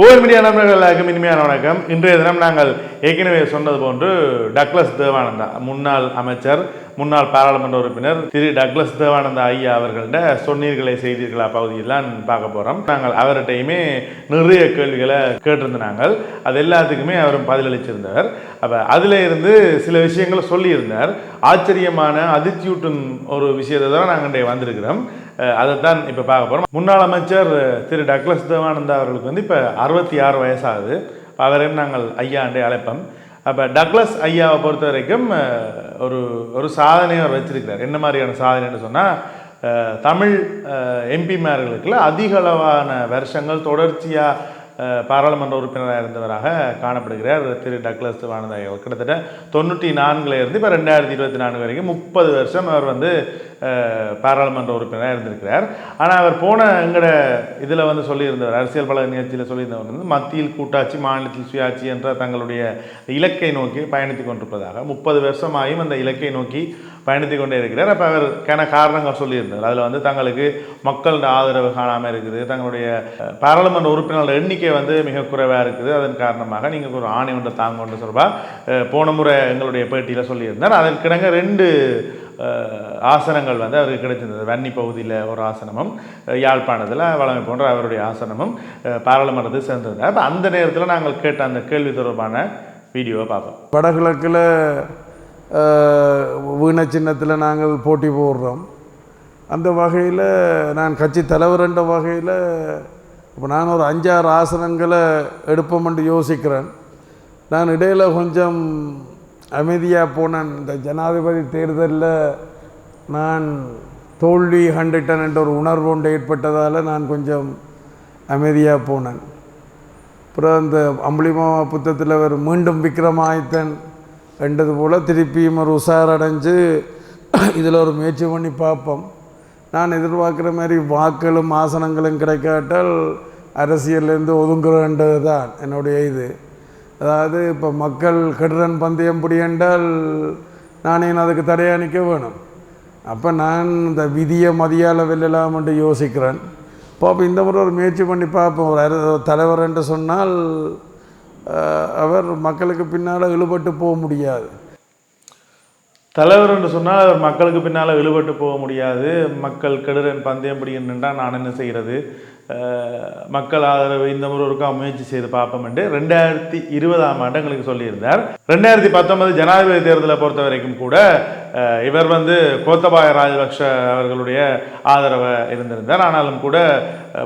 புகழ் மீடியா நண்பர்களுக்கும் இனிமையான வணக்கம். இன்றைய தினம் நாங்கள் ஏற்கனவே சொன்னது போன்று டக்ளஸ் தேவானந்தா முன்னாள் அமைச்சர் முன்னாள் பாராளுமன்ற உறுப்பினர் திரு டக்ளஸ் தேவானந்தா ஐயா அவர்கள்ட்ட சொன்னீர்களை செய்தீர்களா பகுதியெல்லாம் பார்க்க போகிறோம் நாங்கள் அவர்கிட்டையுமே நிறைய கேள்விகளை கேட்டிருந்த நாங்கள். அது எல்லாத்துக்குமே அவரும் பதிலளிச்சிருந்தவர் அப்போ அதில் இருந்து சில விஷயங்களை சொல்லியிருந்தார். ஆச்சரியமான அதிர்ச்சியூட்டும் ஒரு விஷயத்தை தான் நாங்கள் இன்றைய வந்திருக்கிறோம். அதை அதைத்தான் இப்போ பார்க்க போகிறோம் முன்னாள் அமைச்சர் திரு டக்ளஸ் தேவானந்தா அவர்களுக்கு வந்து இப்போ அறுபத்தி ஆறு வயசாகுது. அவரையும் நாங்கள் ஐயா அண்டே அழைப்போம். அப்போ டக்ளஸ் ஐயாவை பொறுத்த வரைக்கும் ஒரு ஒரு சாதனையை அவர் வச்சிருக்கிறார். என்ன மாதிரியான சாதனைன்னு சொன்னால் தமிழ் எம்பிமார்களுக்குள்ள அதிகளவான வருஷங்கள் தொடர்ச்சியாக பாராளுமன்ற உறுப்பினராக இருந்தவராக காணப்படுகிறார் திரு டக்ளஸ் வானதாய். அவர் கிட்டத்தட்ட தொண்ணூற்றி நான்குலேருந்து இப்போ ரெண்டாயிரத்தி இருபத்தி நான்கு வரைக்கும் முப்பது வருஷம் அவர் வந்து பாராளுமன்ற உறுப்பினராக இருந்திருக்கிறார். ஆனால் அவர் போன எங்கட இதில் வந்து சொல்லியிருந்தவர் அரசியல் பல நிகழ்ச்சியில் சொல்லியிருந்தவர் வந்து மத்தியில் கூட்டாட்சி மாநிலத்தில் சுயாட்சி என்ற தங்களுடைய இலக்கை நோக்கி பயணித்து கொண்டிருப்பதாக முப்பது வருஷமாயும் அந்த இலக்கை நோக்கி பயணித்து கொண்டே இருக்கிறார். அப்போ அவர் கன காரணங்கள் சொல்லியிருந்தார். அதில் வந்து தங்களுக்கு மக்களோட ஆதரவு காணாமல் இருக்குது தங்களுடைய பாராளுமன்ற உறுப்பினர்கள் எண்ணிக்கை வந்து மிக குறைவாக இருக்குது. அதன் காரணமாக நீங்கள் ஒரு ஆணை ஒன்று தாங்க ஒன்று சொல்வா போன முறை எங்களுடைய பேட்டியில் சொல்லியிருந்தார். அதற்கிடங்க ரெண்டு ஆசனங்கள் வந்து அவருக்கு கிடைச்சிருந்தது. வன்னி பகுதியில் ஒரு ஆசனமும் யாழ்ப்பாணத்தில் வளமை போன்ற அவருடைய ஆசனமும் பாராளுமன்றத்தை சேர்ந்திருந்தார். அப்போ அந்த நேரத்தில் நாங்கள் கேட்ட அந்த கேள்வி தொடர்பான வீடியோவை பார்ப்போம். வடகிழக்கில் வீண சின்னத்தில் நாங்கள் போட்டி போடுறோம். அந்த வகையில் நான் கட்சி தலைவர் என்ற வகையில் இப்போ நான் ஒரு அஞ்சாறு ஆசனங்களை எடுப்போம்னு யோசிக்கிறேன். நான் இடையில் கொஞ்சம் அமைதியாக போனேன். இந்த ஜனாதிபதி தேர்தலில் நான் தோல்வி கண்டுட்டேன் என்ற ஒரு உணர்வு ஒன்று ஏற்பட்டதால் நான் கொஞ்சம் அமைதியாக போனேன். அப்புறம் அந்த அம்புலிமாமா புத்தகத்தில் அவர் மீண்டும் விக்ரமாதித்தன் என்றது போல் திருப்பியும் ஒரு உஷாரடைஞ்சு இதில் ஒரு முயற்சி பண்ணி பார்ப்போம். நான் எதிர்பார்க்குற மாதிரி வாக்களும் ஆசனங்களும் கிடைக்காட்டால் அரசியல்லேருந்து ஒதுங்குறேன்றது தான் என்னுடைய இது. அதாவது இப்போ மக்கள் கெடுறன் பந்தயம் பிடியென்றால் நானே அதுக்கு தடையாக நிற்க வேணும். அப்போ நான் இந்த விதியை மதியால் வெல்லலாம்னு யோசிக்கிறேன். பாப்போம் இந்த முறை ஒரு முயற்சி பண்ணி பார்ப்போம். ஒரு தலைவர் என்று சொன்னால் அவர் மக்களுக்கு பின்னால் இழுபட்டு போக முடியாது. தலைவர் என்று சொன்னால் அவர் மக்களுக்கு பின்னால் இழுபட்டு போக முடியாது. மக்கள் கெடுறன் பந்தயம் பிடிக்கின்றா நான் என்ன செய்கிறது மக்கள் ஆதரவு இந்த முறை ஒருக்கா முயற்சி செய்து பார்ப்போம் என்று ரெண்டாயிரத்தி இருபதாம் ஆண்டு எங்களுக்கு சொல்லியிருந்தார். ரெண்டாயிரத்தி பத்தொன்பது ஜனாதிபதி தேர்தலை பொறுத்த வரைக்கும் கூட இவர் வந்து கோத்தபாய ராஜபக்ஷ அவர்களுடைய ஆதரவை இருந்திருந்தார். ஆனாலும் கூட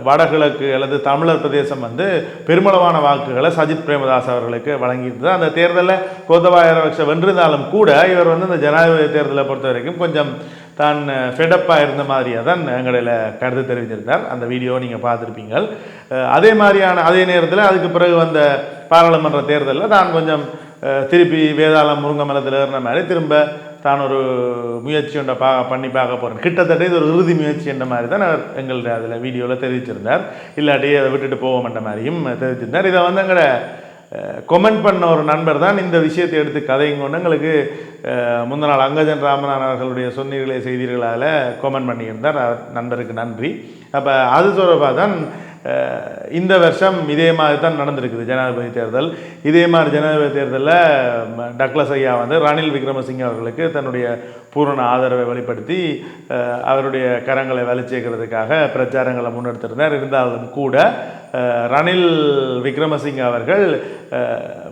வடகிழக்கு அல்லது தமிழர் பிரதேசம் வந்து பெருமளவான வாக்குகளை சஜித் பிரேமதாஸ் அவர்களுக்கு வழங்கியிருந்தது. அந்த தேர்தலில் கோத்தபாய ராஜபக்ஷ வென்றிருந்தாலும் கூட இவர் வந்து இந்த ஜனாதிபதி தேர்தலை பொறுத்த வரைக்கும் கொஞ்சம் தான் ஃபெடப்பாக இருந்த மாதிரியாக தான் எங்களில் கருத்து தெரிவித்திருந்தார். அந்த வீடியோ நீங்கள் பார்த்துருப்பீங்க அதே மாதிரியான அதே நேரத்தில் அதுக்கு பிறகு வந்த பாராளுமன்ற தேர்தலில் தான் கொஞ்சம் திருப்பி வேதாளம் முருங்கமலத்தில் ஏறின மாதிரி திரும்ப தான் ஒரு முயற்சி ஒன்றை பா பண்ணி பார்க்க போகிறேன் கிட்டத்தட்ட இது ஒரு இறுதி முயற்சி என்ற மாதிரி தான் அவர் எங்களுடைய அதில் வீடியோவில் தெரிவிச்சிருந்தார். இல்லாட்டி அதை விட்டுட்டு போவோம்ன்ற மாதிரியும் தெரிவிச்சிருந்தார். இதை வந்து எங்களை கொமெண்ட் பண்ண ஒரு நண்பர் தான் இந்த விஷயத்தை எடுத்து கதைங்கொண்டு எங்களுக்கு அஹ், முந்தின நாள் அங்கஜன் ராமநாதன் அவர்களுடைய சொன்னீர்களே செய்தீர்களால் கொமெண்ட் பண்ணியிருந்தார். நண்பருக்கு நன்றி. அப்போ அது தொடர்பாக தான் இந்த வருஷம் இதே மாதிரி தான் நடந்திருக்குது ஜனாதிபதி தேர்தல். இதே மாதிரி ஜனாதிபதி தேர்தலில் டக்ளஸ் ஐயா வந்து ரணில் விக்ரமசிங்க அவர்களுக்கு தன்னுடைய பூரண ஆதரவை வெளிப்படுத்தி அவருடைய கரங்களை வலிச்சேர்க்கிறதுக்காக பிரச்சாரங்களை முன்னெடுத்திருந்தார். இருந்தாலும் கூட ரணில் விக்ரமசிங்க அவர்கள்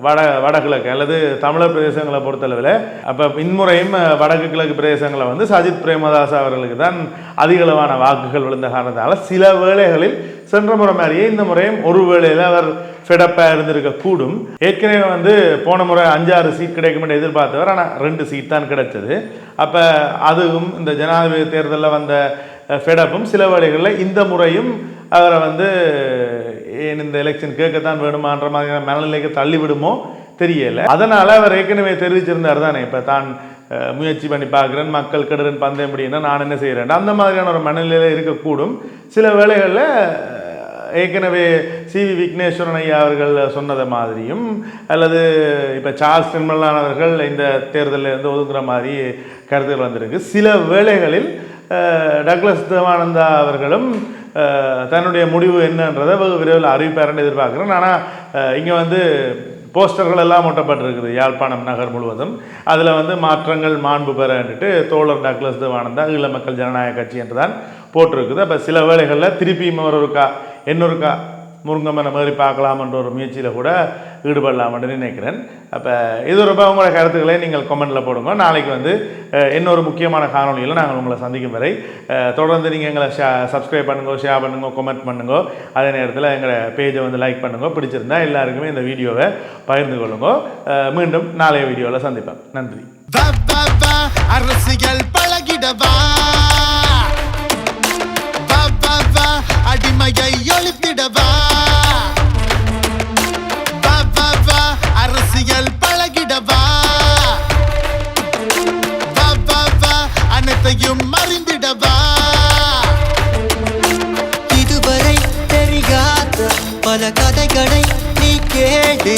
வட வடகிழக்கு அல்லது தமிழர் பிரதேசங்களை பொறுத்தளவில் அப்போ இன்முறையும் வடக்கு கிழக்கு பிரதேசங்களை வந்து சஜித் பிரேமதாஸ் அவர்களுக்கு தான் அதிகளவான வாக்குகள் விழுந்த காரணத்தால் சில வேளைகளில் சென்ற முறை மாதிரியே இந்த முறையும் ஒரு வேளையில் அவர் ஃபெடப்பாக இருந்திருக்க கூடும். ஏற்கனவே வந்து போன முறை அஞ்சாறு சீட் கிடைக்கும் எதிர்பார்த்தவர் ஆனால் ரெண்டு சீட் தான் கிடைச்சது. அப்போ அதுவும் இந்த ஜனாதிபதி தேர்தலில் வந்த ஃபெடப்பும் சில வேளைகளில் இந்த முறையும் அவரை வந்து ஏன் இந்த எலெக்ஷன் கேட்கத்தான் வேணுமான்ற மாதிரியான மனநிலைக்கு தள்ளிவிடுமோ தெரியலை. அதனால் அவர் ஏற்கனவே தெரிவிச்சிருந்தார் தானே இப்போ தான் முயற்சி பண்ணி பார்க்குறேன் மக்கள் கெடுறன் பந்தயம் அப்படின்னா நான் என்ன செய்கிறேன் அந்த மாதிரியான ஒரு மனநிலையில் இருக்கக்கூடும். சில வேளைகளில் ஏற்கனவே சி வி விக்னேஸ்வரன் ஐயா அவர்கள் சொன்னதை மாதிரியும் அல்லது இப்போ சார்ல்ஸ் நிர்மலானவர்கள் இந்த தேர்தலில் இருந்து ஒதுங்குற மாதிரி கருத்துகள் வந்திருக்கு. சில வேளைகளில் டக்ளஸ் தேவானந்தா அவர்களும் தன்னுடைய முடிவு என்னன்றதை வெகு விரைவில் அறிவிப்பாருன்னு எதிர்பார்க்குறேன். ஆனால் இங்கே வந்து போஸ்டர்கள் எல்லாம் ஒட்டப்பட்டிருக்குது யாழ்ப்பாணம் நகர் முழுவதும். அதில் வந்து மாற்றங்கள் மாண்பு பெறன்ட்டு தோழர் டக்ளஸ் தேவானந்தா ஈழ மக்கள் ஜனநாயக கட்சி என்று தான் போட்டிருக்குது. அப்போ சில வேளைகளில் திருப்பியும் ஒரு ஒருக்கா இன்னொருக்கா முருங்கம்மனை மாதிரி பார்க்கலாம்ன்ற ஒரு முயற்சியில் கூட ஈடுபடலாம்னு நினைக்கிறேன். அப்போ இது ரொம்ப உங்களோட கருத்துக்களை நீங்கள் கமெண்ட்டில் போடுங்க. நாளைக்கு வந்து இன்னொரு முக்கியமான காணொலியில் நாங்கள் உங்களை சந்திக்கும் வரை தொடர்ந்து நீங்கள் எங்களை ஷே சப்ஸ்கிரைப் பண்ணுங்க ஷேர் பண்ணுங்க கமெண்ட் பண்ணுங்க அதே நேரத்தில் எங்களை பேஜை வந்து லைக் பண்ணுங்க பிடிச்சிருந்தா எல்லாருக்குமே இந்த வீடியோவை பகிர்ந்து கொள்ளுங்க. மீண்டும் நாளைய வீடியோவில் சந்திப்பேன் நன்றி. அரசியல் பல கதைகளை நீ கேடு